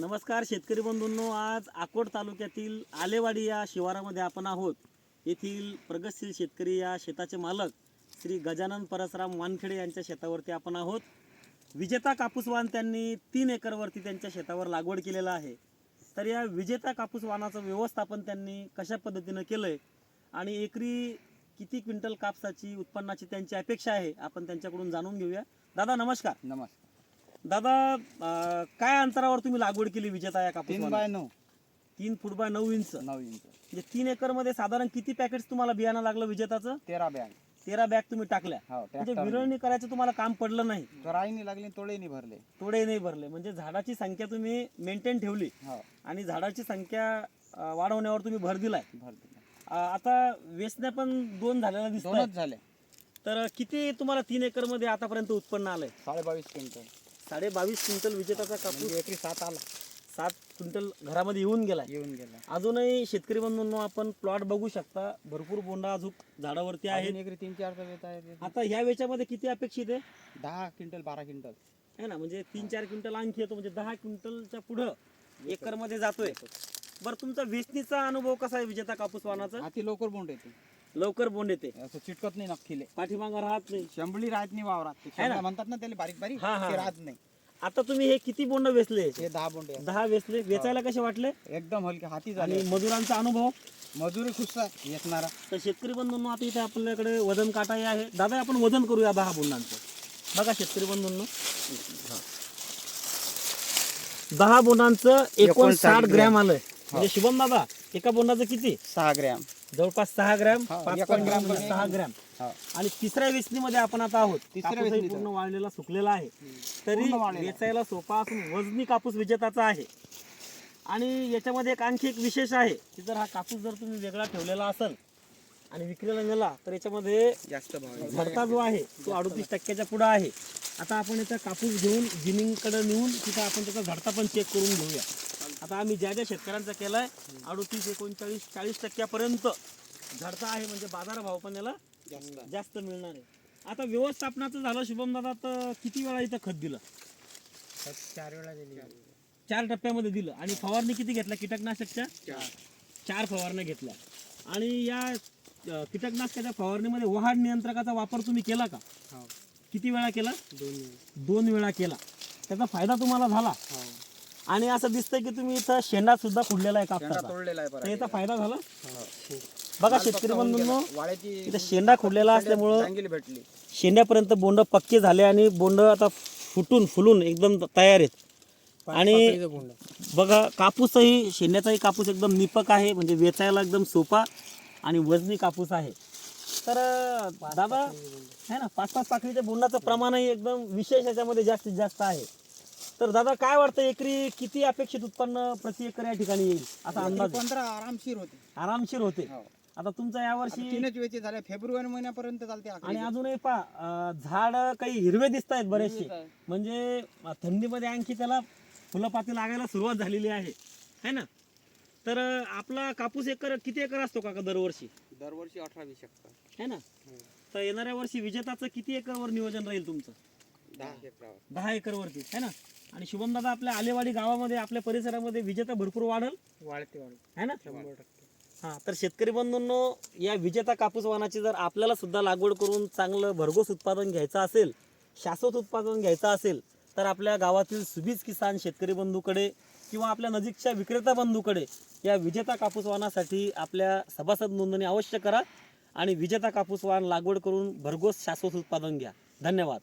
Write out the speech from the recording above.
नमस्कार शेतकरी बंधूंनो आज अकोट तालुक्यातील आलेवाडी या शिवारामध्ये आपण आहोत. येथील प्रगतशील शेतकरी या शेताचे मालक श्री गजानन परसराम वानखेडे यांच्या शेतावरती आपण आहोत. विजेता कापूस वाण त्यांनी तीन एकरवरती त्यांच्या शेतावर लागवड केलेला आहे. तर या विजेता कापूस वाणाचं व्यवस्थापन त्यांनी कशा पद्धतीनं केलं आहे आणि एकरी किती क्विंटल कापसाची उत्पन्नाची त्यांची अपेक्षा आहे आपण त्यांच्याकडून जाणून घेऊया. दादा नमस्कार. नमस्कार. दादा अं, काय अंतरावर तुम्ही लागवड केली विजेता या कापूस तीन वाणाची? बाय नऊ. तीन फूट बाय नऊ इंच. नऊ इंच. म्हणजे तीन एकरमध्ये साधारण किती पॅकेट तुम्हाला बियाणं लागलं विजेताचं? तेरा बॅग. तेरा बॅग तुम्ही टाकल्या. हो म्हणजे ट्रॅक्टर विरळणी करायचं तुम्हाला काम पडलं नाही. राईनी लागली तोडेनी भरले. तोडे नाही भरले. म्हणजे झाडाची संख्या तुम्ही मेंटेन ठेवली. हो. आणि झाडाची संख्या अं, वाढवण्यावर तुम्ही भर दिलाय. अं, आता वेचण्या पण दोन झालेल्या दिसत दोनच झाले. तर किती तुम्हाला तीन एकरमध्ये आतापर्यंत उत्पन्न आलंय? साडे बावीस क्विंटल. साडे बावीस क्विंटल विजेताचा कापूस म्हणजे एकरी सात आला. सात क्विंटल घरामध्ये येऊन गेलाय येऊन गेला. अजूनही शेतकरी बंधूंनो आपण प्लॉट बघू शकता. भरपूर बोंडा अजून झाडावरती एकरी तीन चार तर येत आहे आता ह्या वेच्यामध्ये किती अपेक्षित आहे? दहा क्विंटल बारा क्विंटल. है ना म्हणजे तीन चार क्विंटल आणखी येतो म्हणजे दहा क्विंटलच्या पुढं एकरमध्ये जातोय. बरं तुमचा वेचणीचा अनुभव कसा आहे विजेता कापूस वाहनाचा? हाती लवकर बोंड येते. लवकर बोंड येते. असं चिटकत नाही नक्कीले. पाठीमागं राहत नाही. शंभळी राहत नाही वावरात. ते है ना? म्हणतात ना त्याला बारीक बारीक हा, हा, ते हा. राहत नाही. आता तुम्ही हे किती बोंड वेचले? ते दहा बोंडे आहेत. दहा वेचले. वेचायला कसे वाटले? एकदम हलके हाती आणि झाले मजुरांचा अनुभव? मजुरी खुश येतणारा. तर शेतकरी बंधूंनो आता इथे आपल्याकडे वजन काटाही आहे. दादा आपण वजन करूया दहा बोंडांचं. बघा शेतकरी बंधूंनो. दहा बोंडांचं एकोणसाठ एकोणसाठ ग्रॅम आलंय. म्हणजे शुभम दादा एका बोंडाचं किती? सहा ग्रॅम. जवळपास सहा ग्रॅम हा, पाच एका ग्रॅम म्हणजे सहा. ग्रॅम. हो. आणि तिसऱ्या वेचणीमध्ये आपण आता आहोत. तिसऱ्या कापूसही पूर्ण वाळलेला सुकलेला आहे. तरी पूर्ण वाळलेला. वेचायला सोपा असून वजनी कापूस विजेताचा आहे. आणि याच्यामध्ये एक आणखी एक विशेष आहे की जर हा कापूस जर तुम्ही वेगळा ठेवलेला असेल आणि विक्रीला नेला तर याच्यामध्ये जास्त भाव झडता जो आहे तो अडतीस टक्क्याच्या पुढे आहे. आता आपण याचा कापूस घेऊन जिनिंगकडे नेऊन तिथं आपण त्याचा झडता पण चेक करून घेऊया. आता आम्ही ज्या ज्या शेतकऱ्यांचा केलाय अडतीस एकोणचाळीस चाळीस टक्क्यापर्यंत झडता आहे म्हणजे बाजारभाव पण याला जास्त जास्त मिळणार आहे. आता व्यवस्थापनाचं झालं शुभम दादा तर किती वेळा इथं खत दिलं? चार वेळा दिली. चार टप्प्यामध्ये दिलं. आणि फवारणी किती घेतल्या? कीटकनाशकच्या? चार. फवारण्या घेतल्या. आणि या कीटकनाशकाच्या फवारणीमध्ये वहाड नियंत्रकाचा वापर तुम्ही केला का? हो. किती वेळा केला? दोन दोन वेळा केला. त्याचा फायदा तुम्हाला झाला? हो. आणि असं दिसतंय की तुम्ही इथं शेंडा सुद्धा खुडलेला आहे कापसाचा. तोडलेला आहे तर बरं याचा फायदा झाला. बघा शेतकरी बंधूंनो इथं शेंडा खुडलेला असल्यामुळं चांगली भेटली. शेंड्यापर्यंत बोंड पक्के झाले आणि बोंड आता फुटून फुलून एकदम तयार आहेत. आणि बघा कापूसही शेंड्याचाही कापूस एकदम निपक आहे म्हणजे वेचायला एकदम सोपा आणि वजनी कापूस आहे. तर दादा आहे ना पाच पाच पाकळीच्या बोंडाचं प्रमाणही एकदम विशेष याच्यामध्ये जास्तीत जास्त आहे. तर दादा काय वाटतं एकरी किती अपेक्षित उत्पन्न प्रति एकर या ठिकाणी येईल? असा अंदाज? पंधरा आरामशीर होते. आरामशीर होते. हो. आता तुमचा यावर्षी तीनच वेळचे झाले फेब्रुवारी महिन्यापर्यंत चालते. आणि अजूनही पा झाड काही हिरवे दिसत आहेत बरेचसे. हिरवेच आहे. म्हणजे अं, थंडीमध्ये आणखी त्याला फुलंपाती लागायला सुरुवात झालेली आहे. है ना? तर अं, आपला कापूस एकर किती एकर असतो काका दरवर्षी? दरवर्षी अठरा वीस शकता है ना? तर येणाऱ्या वर्षी विजेताचं किती एकरवर नियोजन राहील तुमचं? दहा एकरावर. दहा एकरवरती है ना? आणि शुभम दादा आपल्या आलेवाडी गावामध्ये आपल्या परिसरामध्ये विजेता भरपूर वाढल. वाढते वाढते. है ना? शंभर टक्के. हा तर शेतकरी बंधूंनो या विजेता कापूस वाहनाची जर आपल्याला सुद्धा लागवड करून चांगलं भरघोस उत्पादन घ्यायचं असेल शाश्वत उत्पादन घ्यायचं असेल तर आपल्या गावातील सुबीज किसान शेतकरी बंधूकडे किंवा आपल्या नजीकच्या विक्रेता बंधूकडे या विजेता कापूस वाहनासाठी आपल्या सभासद नोंदणी अवश्य करा आणि विजेता कापूस वाहन लागवड करून भरघोस शाश्वत उत्पादन घ्या. धन्यवाद.